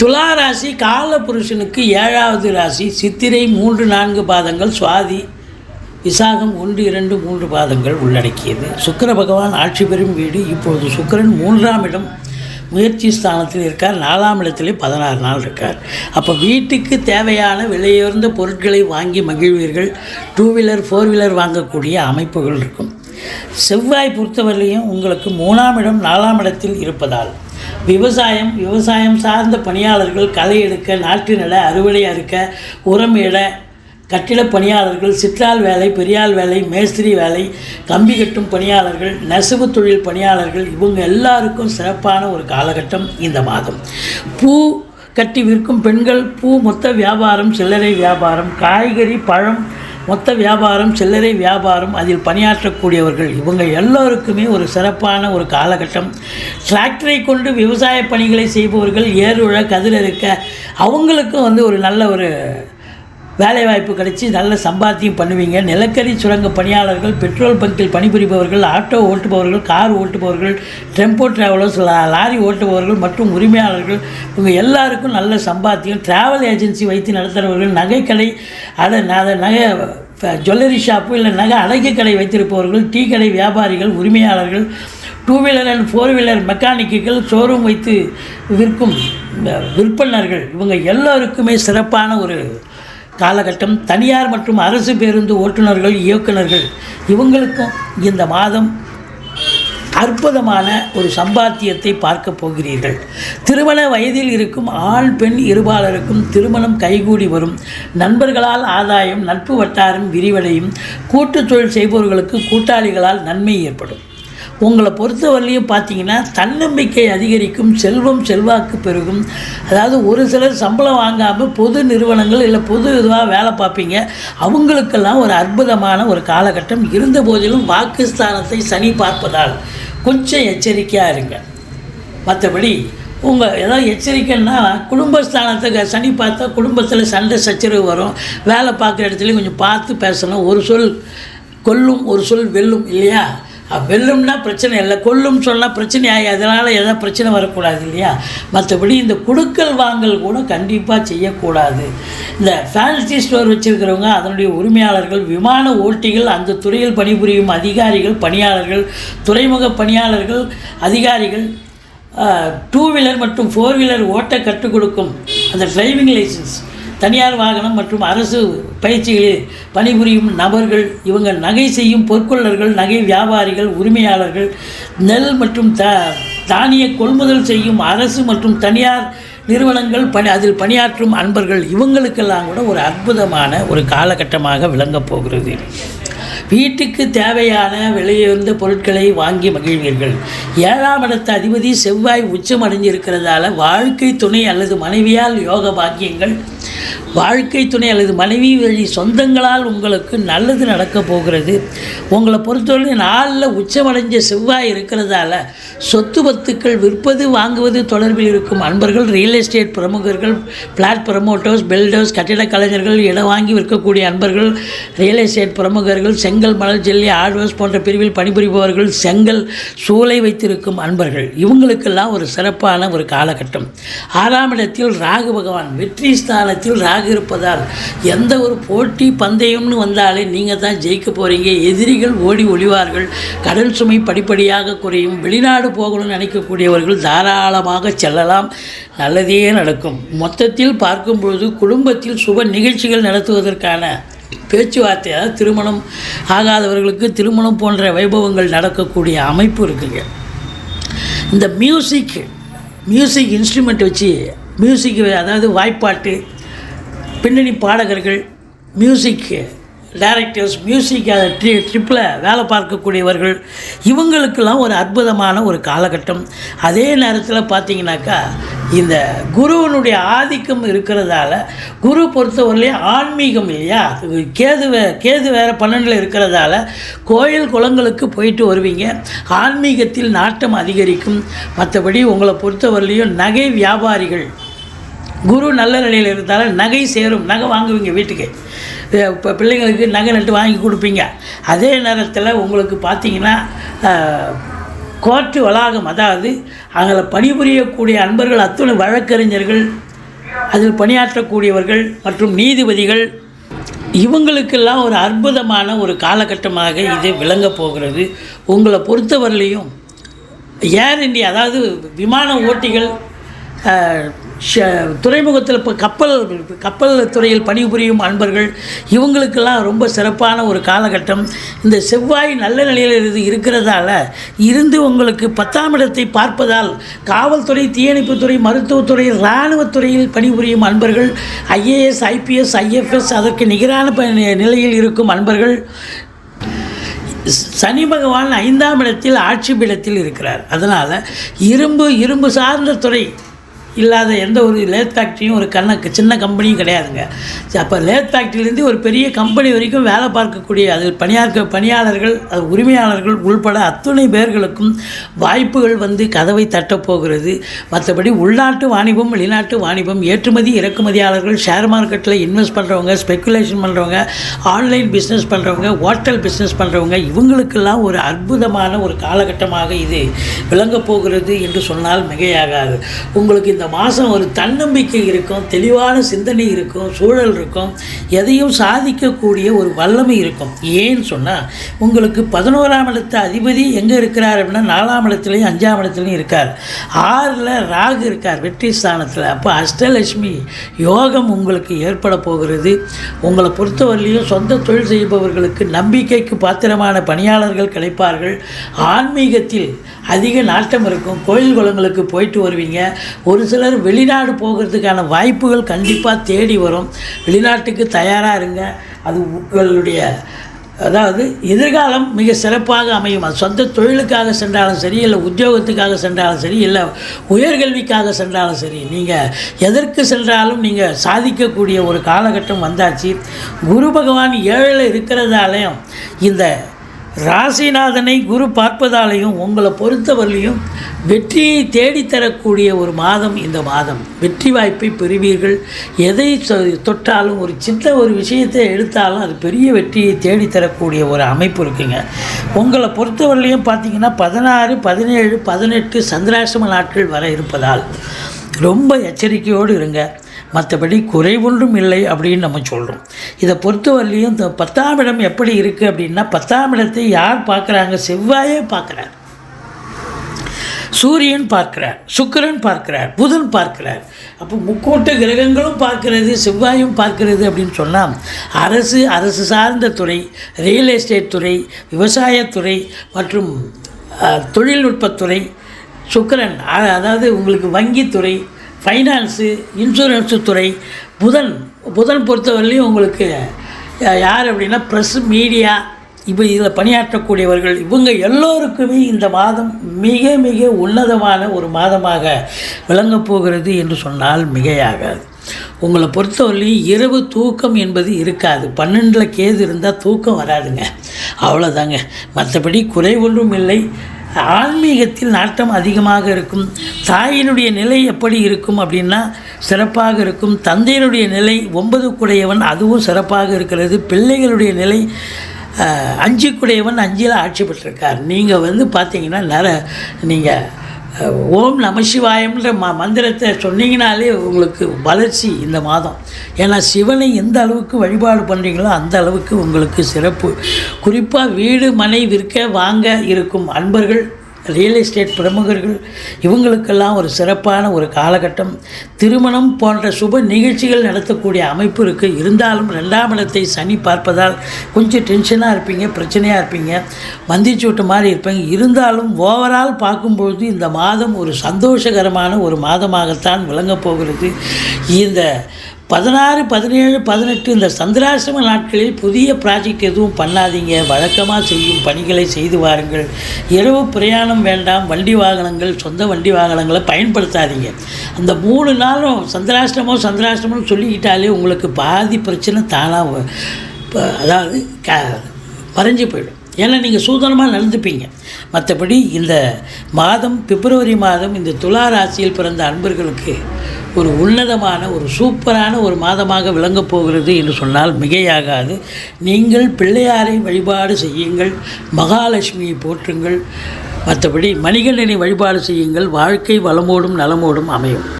துலா ராசி கால புருஷனுக்கு ஏழாவது ராசி சித்திரை மூன்று நான்கு பாதங்கள் சுவாதி விசாகம் ஒன்று இரண்டு மூன்று பாதங்கள் உள்ளடக்கியது. சுக்கர பகவான் ஆட்சி பெறும் வீடு. இப்பொழுது சுக்கிரன் மூன்றாம் இடம் முயற்சி ஸ்தானத்தில் இருக்கார். நாலாம் இடத்திலே பதினாறு நாள் இருக்கார். அப்போ வீட்டுக்கு தேவையான விலையுயர்ந்த பொருட்களை வாங்கி மகிழ்வீர்கள். டூ வீலர் ஃபோர் வீலர் வாங்கக்கூடிய அமைப்புகள் இருக்கும். செவ்வாய் பொறுத்தவரையிலையும் உங்களுக்கு மூணாம் இடம் நாலாம் இடத்தில் இருப்பதால் விவசாயம் விவசாயம் சார்ந்த பணியாளர்கள் களை எடுக்க நாற்று நட அறுவடை அறுக்க உரம் இட பணியாளர்கள் சிற்றால் வேலை பெரியாள் வேலை மேஸ்திரி வேலை கம்பி கட்டும் பணியாளர்கள் நெசவு தொழில் பணியாளர்கள் இவங்க எல்லாருக்கும் சிறப்பான ஒரு காலகட்டம் இந்த மாதம். பூ கட்டி விற்கும் பெண்கள் பூ மொத்த வியாபாரம் சில்லறை வியாபாரம் காய்கறி பழம் மொத்த வியாபாரம் சில்லறை வியாபாரம் அதில் பணியாற்றக்கூடியவர்கள் இவங்க எல்லோருக்குமே ஒரு சிறப்பான ஒரு காலகட்டம். டிராக்டரை கொண்டு விவசாய பணிகளை செய்பவர்கள் ஏறுழ கதிரறுக்க அவங்களுக்கும் வந்து ஒரு நல்ல ஒரு வேலைவாய்ப்பு கிடைச்சி நல்ல சம்பாத்தியம் பண்ணுவீங்க. நிலக்கரி சுரங்க பணியாளர்கள் பெட்ரோல் பங்கில் பணிபுரிபவர்கள் ஆட்டோ ஓட்டுபவர்கள் கார் ஓட்டுபவர்கள் டெம்போ டிராவலர்ஸ் லாரி ஓட்டுபவர்கள் மற்றும் உரிமையாளர்கள். இவங்க எல்லாருக்கும் நல்ல சம்பாத்தியம். டிராவல் ஏஜென்சி வைத்து நடத்துகிறவர்கள் நகைக்கடை அதை அதை நகை ஜுவல்லரி ஷாப்பு இல்லை நகை அடகு கடை வைத்திருப்பவர்கள் டீ கடை வியாபாரிகள் உரிமையாளர்கள் two wheeler and four wheeler மெக்கானிக்குகள் showroom வைத்து விற்கும் விற்பனர்கள். இவங்க எல்லோருக்குமே சிறப்பான ஒரு காலகட்டம் தனியார் மற்றும் அரசு பேருந்து ஓட்டுநர்கள் இயக்குனர்கள் இவங்களுக்கும் இந்த மாதம் அற்புதமான ஒரு சம்பாத்தியத்தை பார்க்க போகிறீர்கள். திருமண வயதில் இருக்கும் ஆண் பெண் இருபாலருக்கும் திருமணம் கைகூடி வரும். நண்பர்களால் ஆதாயம் நட்பு வட்டாரம் விரிவடையும். கூட்டுத் தொழில் செய்பவர்களுக்கு கூட்டாளிகளால் நன்மை ஏற்படும். உங்களை பொறுத்தவரையிலையும் பார்த்தீங்கன்னா தன்னம்பிக்கை அதிகரிக்கும் செல்வம் செல்வாக்கு பெருகும். அதாவது ஒரு சிலர் சம்பளம் வாங்காமல் பொது நிறுவனங்கள் இல்லை பொது இதுவாக வேலை பார்ப்பீங்க. அவங்களுக்கெல்லாம் ஒரு அற்புதமான ஒரு காலகட்டம். இருந்த போதிலும் வாக்குஸ்தானத்தை சனி பார்ப்பதால் கொஞ்சம் எச்சரிக்கையாக இருங்க. மற்றபடி உங்கள் ஏதாவது எச்சரிக்கைன்னா குடும்பஸ்தானத்துக்கு சனி பார்த்தா குடும்பத்தில் சண்டை சச்சரவு வரும். வேலை பார்க்குற இடத்துலையும் கொஞ்சம் பார்த்து பேசணும். ஒரு சொல் கொல்லும் ஒரு சொல் வெல்லும் இல்லையா? வெல்லும்னா பிரச்சனை இல்லை கொல்லும் சொன்னால் பிரச்சனை ஆகி அதனால் எதாவது பிரச்சனை வரக்கூடாது இல்லையா? மற்றபடி இந்த கொடுக்கல் வாங்கல் கூட கண்டிப்பாக செய்யக்கூடாது. இந்த ஃபேன்சி ஸ்டோர் வச்சுருக்கிறவங்க அதனுடைய உரிமையாளர்கள் விமான ஓட்டிகள் அந்த துறையில் பணிபுரியும் அதிகாரிகள் பணியாளர்கள் துறைமுக பணியாளர்கள் அதிகாரிகள் டூ வீலர் மற்றும் ஃபோர் வீலர் ஓட்ட கற்றுக் கொடுக்கும் அந்த டிரைவிங் லைசன்ஸ் தனியார் வாகனம் மற்றும் அரசு பயிற்சிகளில் பணிபுரியும் நபர்கள் இவங்க நகை செய்யும் பொற்கொள்ளர்கள் நகை வியாபாரிகள் உரிமையாளர்கள் நெல் மற்றும் த தானிய கொள்முதல் செய்யும் அரசு மற்றும் தனியார் நிறுவனங்கள் பணி அதில் பணியாற்றும் அன்பர்கள் இவங்களுக்கெல்லாம் கூட ஒரு அற்புதமான ஒரு காலகட்டமாக விளங்கப் போகிறது. வீட்டுக்கு தேவையான விலையுயர்ந்த பொருட்களை வாங்கி மகிழ்வீர்கள். ஏழாம் இடத்து அதிபதி செவ்வாய் உச்சம் அடைஞ்சிருக்கிறதால வாழ்க்கை துணை அல்லது மனைவியால் யோக பாக்கியங்கள் வாழ்க்கை துணை அல்லது மனைவி வழி சொந்தங்களால் உங்களுக்கு நல்லது நடக்கப் போகிறது. உங்களை பொறுத்தவரை நாளில் உச்சமடைஞ்ச செவ்வாய் இருக்கிறதால சொத்து பத்துக்கள் விற்பது வாங்குவது தொடர்பில் இருக்கும் அன்பர்கள் ரியல் எஸ்டேட் பிரமுகர்கள் பிளாட் ப்ரமோட்டர்ஸ் பில்டர்ஸ் கட்டிடக் கலைஞர்கள் இடம் வாங்கி விற்கக்கூடிய அன்பர்கள் ரியல் எஸ்டேட் பிரமுகர்கள் செங்கல் மணல் ஜெல்லி ஆர்வர்ஸ் போன்ற பிரிவில் பணிபுரிபவர்கள் செங்கல் சூளை வைத்திருக்கும் அன்பர்கள். இவங்களுக்கெல்லாம் ஒரு சிறப்பான ஒரு காலகட்டம். ஆறாம் இடத்தில் ராகு பகவான் வெற்றி ஸ்தானத்தில் ராகு இருப்பதால் எந்த ஒரு போட்டி பந்தயம்னு வந்தாலே நீங்கள் தான் ஜெயிக்க போகிறீங்க எதிரிகள் ஓடி ஒளிவார்கள். கடல் சுமை படிப்படியாக குறையும். வெளிநாடு போகணும்னு நினைக்கக்கூடியவர்கள் தாராளமாக செல்லலாம். நல்லதே நடக்கும். மொத்தத்தில் பார்க்கும் பொழுது குடும்பத்தில் சுப நிகழ்ச்சிகள் நடத்துவதற்கான பேச்சுவார்த்தை அதாவது திருமணம் ஆகாதவர்களுக்கு திருமணம் போன்ற வைபவங்கள் நடக்கக்கூடிய அமைப்பு இருக்குங்க. இந்த மியூசிக் மியூசிக் இன்ஸ்ட்ருமெண்ட் வச்சு மியூசிக் அதாவது வாய்ப்பாட்டு பின்னணி பாடகர்கள் மியூசிக்கு டைரக்டர்ஸ் மியூசிக் ட்ரி ட்ரிப்பில் வேலை பார்க்கக்கூடியவர்கள் இவங்களுக்கெல்லாம் ஒரு அற்புதமான ஒரு காலகட்டம். அதே நேரத்தில் பார்த்தீங்கன்னாக்கா இந்த குருவனுடைய ஆதிக்கம் இருக்கிறதால குரு பொறுத்தவரையிலையும் ஆன்மீகம் இல்லையா? கேது வே கேது வேறு பன்னெண்டில் இருக்கிறதால கோயில் குளங்களுக்கு போயிட்டு வருவீங்க. ஆன்மீகத்தில் நாட்டம் அதிகரிக்கும். மற்றபடி உங்களை பொறுத்தவரையிலையும் நகை வியாபாரிகள் குரு நல்ல நிலையில் இருந்தாலும் நகை சேரும். நகை வாங்குவீங்க வீட்டுக்கு. இப்போ பிள்ளைங்களுக்கு நகை நட்டு வாங்கி கொடுப்பீங்க. அதே நேரத்தில் உங்களுக்கு பார்த்தீங்கன்னா கோர்ட்டு வளாகம் அதாவது அதில் பணிபுரியக்கூடிய அன்பர்கள் அத்துணை வழக்கறிஞர்கள் அதில் பணியாற்றக்கூடியவர்கள் மற்றும் நீதிபதிகள் இவங்களுக்கெல்லாம் ஒரு அற்புதமான ஒரு காலகட்டமாக இது விளங்க போகிறது. உங்களை பொறுத்தவரையிலையும் ஏர் இண்டியா அதாவது விமான ஓட்டிகள் துறைமுகத்தில் இப்போ கப்பல் கப்பல் துறையில் பணிபுரியும் அன்பர்கள் இவங்களுக்கெல்லாம் ரொம்ப சிறப்பான ஒரு காலகட்டம். இந்த செவ்வாய் நல்ல நிலையில் இருந்து இருக்கிறதால இருந்து உங்களுக்கு பத்தாம் இடத்தை பார்ப்பதால் காவல்துறை தீயணைப்புத்துறை மருத்துவத்துறை இராணுவத்துறையில் பணிபுரியும் அன்பர்கள் ஐஏஎஸ் ஐபிஎஸ் ஐஎஃப்எஸ் அதற்கு நிகரான நிலையில் இருக்கும் அன்பர்கள் சனி பகவான் ஐந்தாம் இடத்தில் ஆட்சி பீடத்தில் இருக்கிறார். அதனால் இரும்பு இரும்பு சார்ந்த துறை இல்லாத எந்த ஒரு லேத் ஃபேக்ட்ரியும் ஒரு கண்ண சின்ன கம்பெனியும் கிடையாதுங்க. அப்போ லேத் ஃபேக்ட்ரியிலேருந்து ஒரு பெரிய கம்பெனி வரைக்கும் வேலை பார்க்கக்கூடிய அது பணியாற்க பணியாளர்கள் அது உரிமையாளர்கள் உள்பட அத்துணை பேர்களுக்கும் வாய்ப்புகள் வந்து கதவை தட்டப்போகிறது மற்றபடி உள்நாட்டு வாணிபம் வெளிநாட்டு வாணிபம் ஏற்றுமதி இறக்குமதியாளர்கள் ஷேர் மார்க்கெட்டில் இன்வெஸ்ட் பண்ணுறவங்க ஸ்பெக்குலேஷன் பண்ணுறவங்க ஆன்லைன் பிஸ்னஸ் பண்ணுறவங்க ஹோட்டல் பிஸ்னஸ் பண்ணுறவங்க இவங்களுக்கெல்லாம் ஒரு அற்புதமான ஒரு காலகட்டமாக இது விளங்கப் போகிறது என்று சொன்னால் மிகையாகாது. உங்களுக்கு இந்த மாதம் ஒரு தன்னம்பிக்கை இருக்கும் தெளிவான சிந்தனை இருக்கும் சூழல் இருக்கும் எதையும் சாதிக்கக்கூடிய ஒரு வல்லமை இருக்கும். ஏன்னு சொன்னால் உங்களுக்கு பதினோராம் இடத்து அதிபதி எங்கே இருக்கிறார் அப்படின்னா நாலாம் இடத்துலையும் அஞ்சாம் இடத்துலையும் இருக்கார். ஆறில் ராகு இருக்கார் வெற்றி ஸ்தானத்தில். அப்போ அஷ்டலட்சுமி யோகம் உங்களுக்கு ஏற்பட போகிறது. உங்களை பொறுத்தவரையிலையும் சொந்த தொழில் செய்பவர்களுக்கு நம்பிக்கைக்கு பாத்திரமான பணியாளர்கள் கிடைப்பார்கள். ஆன்மீகத்தில் அதிக நாட்டம் இருக்கும். கோயில் குளங்களுக்கு போயிட்டு வருவீங்க. ஒரு சிலர் வெளிநாடு போகிறதுக்கான வாய்ப்புகள் கண்டிப்பாக தேடி வரும். வெளிநாட்டுக்கு தயாராக இருங்க. அது உங்களுடைய அதாவது எதிர்காலம் மிக சிறப்பாக அமையும். அது சொந்த தொழிலுக்காக சென்றாலும் சரி இல்லை உத்தியோகத்துக்காக சென்றாலும் சரி இல்லை உயர்கல்விக்காக சென்றாலும் சரி நீங்கள் எதற்கு சென்றாலும் நீங்கள் சாதிக்கக்கூடிய ஒரு காலகட்டம் வந்தாச்சு. குரு பகவான் ஏழில் இருக்கிறதாலையும் இந்த ராசிநாதனை குரு பார்ப்பதாலையும் உங்களை பொறுத்தவரையிலையும் வெற்றியை தேடித்தரக்கூடிய ஒரு மாதம் இந்த மாதம். வெற்றி வாய்ப்பை பெறுவீர்கள். எதை சொ- தொட்டாலும் ஒரு சின்ன ஒரு விஷயத்தை எடுத்தாலும் அது பெரிய வெற்றியை தேடித்தரக்கூடிய ஒரு அமைப்பு இருக்குங்க. உங்களை பொறுத்தவரையிலையும் பார்த்தீங்கன்னா பதினாறு பதினேழு பதினெட்டு சந்திராசிரம நாட்கள் வர இருப்பதால் ரொம்ப எச்சரிக்கையோடு இருங்க. மற்றபடி குறைவொன்றும் இல்லை அப்படின்னு நம்ம சொல்கிறோம் இதை பொறுத்தவரையிலையும் இந்த பத்தாம் இடம் எப்படி இருக்குது அப்படின்னா பத்தாம் இடத்தை யார் பார்க்குறாங்க? செவ்வாயே பார்க்குறார். சூரியன் பார்க்கிறார் சுக்கிரன் பார்க்கிறார் புதன் பார்க்கிறார். அப்போ முக்கூட்டு கிரகங்களும் பார்க்கிறது செவ்வாயும் பார்க்கிறது அப்படின்னு சொன்னால் அரசு அரசு சார்ந்த துறை ரியல் எஸ்டேட் துறை விவசாயத்துறை மற்றும் தொழில்நுட்பத்துறை சுக்கிரன் அதாவது உங்களுக்கு வங்கித்துறை ஃபைனான்ஸு இன்சூரன்ஸு துறை புதன் புதன் பொறுத்தவரையிலையும் உங்களுக்கு யார் அப்படின்னா ப்ரெஸ் மீடியா இப்போ இதில் பணியாற்றக்கூடியவர்கள் இவங்க எல்லோருக்குமே இந்த மாதம் மிக மிக உன்னதமான ஒரு மாதமாக விளங்கப் போகிறது என்று சொன்னால் மிகையாகாது. உங்களை பொறுத்தவரையிலையும் இரவு தூக்கம் என்பது இருக்காது. பன்னெண்டில் கேது இருந்தால் தூக்கம் வராதுங்க. அவ்வளோதாங்க மற்றபடி குறை ஒன்றும் இல்லை. ஆன்மீகத்தில் நாட்டம் அதிகமாக இருக்கும். தாயினுடைய நிலை எப்படி இருக்கும் அப்படின்னா சிறப்பாக இருக்கும். தந்தையினுடைய நிலை ஒன்பது குடையவன் அதுவும் சிறப்பாக இருக்கிறது. பிள்ளைகளுடைய நிலை அஞ்சுக்குடையவன் அஞ்சு அஞ்சில் ஆட்சி பெற்றிருக்கார். நீங்கள் வந்து பார்த்தீங்கன்னா நிற நீங்கள் ஓம் நமசிவாயம்ன்ற ம மந்திரத்தை சொன்னீங்கனாலே உங்களுக்கு வளர்ச்சி இந்த மாதம். ஏன்னா சிவனை எந்த அளவுக்கு வழிபாடு பண்ணுறீங்களோ அந்த அளவுக்கு உங்களுக்கு சிறப்பு. குறிப்பாக வீடு மனை விற்க வாங்க இருக்கும் அன்பர்கள் ரியல் எஸ்டேட் பிரமுகர்கள் இவங்களுக்கெல்லாம் ஒரு சிறப்பான ஒரு காலகட்டம். திருமணம் போன்ற சுப நிகழ்ச்சிகள் நடத்தக்கூடிய அமைப்பு இருக்குது இருந்தாலும் ரெண்டாம் இடத்தை சனி பார்ப்பதால் கொஞ்சம் டென்ஷனாக இருப்பீங்க பிரச்சனையாக இருப்பீங்க. மந்திச்சூட்டு மாதிரி இருப்பீங்க. இருந்தாலும் ஓவரால் பார்க்கும்பொழுது இந்த மாதம் ஒரு சந்தோஷகரமான ஒரு மாதமாகத்தான் விளங்கப் போகிறது. இந்த பதினாறு பதினேழு பதினெட்டு இந்த சந்திராசிரம நாட்களில் புதிய ப்ராஜெக்ட் எதுவும் பண்ணாதீங்க. வழக்கமாக செய்யும் பணிகளை செய்து வாருங்கள். இரவு பிரயாணம் வேண்டாம். வண்டி வாகனங்கள் சொந்த வண்டி வாகனங்களை பயன்படுத்தாதீங்க. அந்த மூணு நாளும் சந்திராஷ்டமம் சந்திராஷ்டமம் சொல்லிக்கிட்டாலே உங்களுக்கு பாதி பிரச்சனை தானாக அதாவது க மறைஞ்சு போயிடும். ஏன்னா நீங்கள் சூதனமாக நடந்துப்பீங்க. மற்றபடி இந்த மாதம் பிப்ரவரி மாதம் இந்த துலா ராசியில் பிறந்த அன்பர்களுக்கு ஒரு உன்னதமான ஒரு சூப்பரான ஒரு மாதமாக விளங்கப் போகிறது என்று சொன்னால் மிகையாகாது. நீங்கள் பிள்ளையாரை வழிபாடு செய்யுங்கள் மகாலட்சுமியை போற்றுங்கள். மற்றபடி மணிகண்டனை வழிபாடு செய்யுங்கள் வாழ்க்கை வளமோடும் நலமோடும் அமையும்.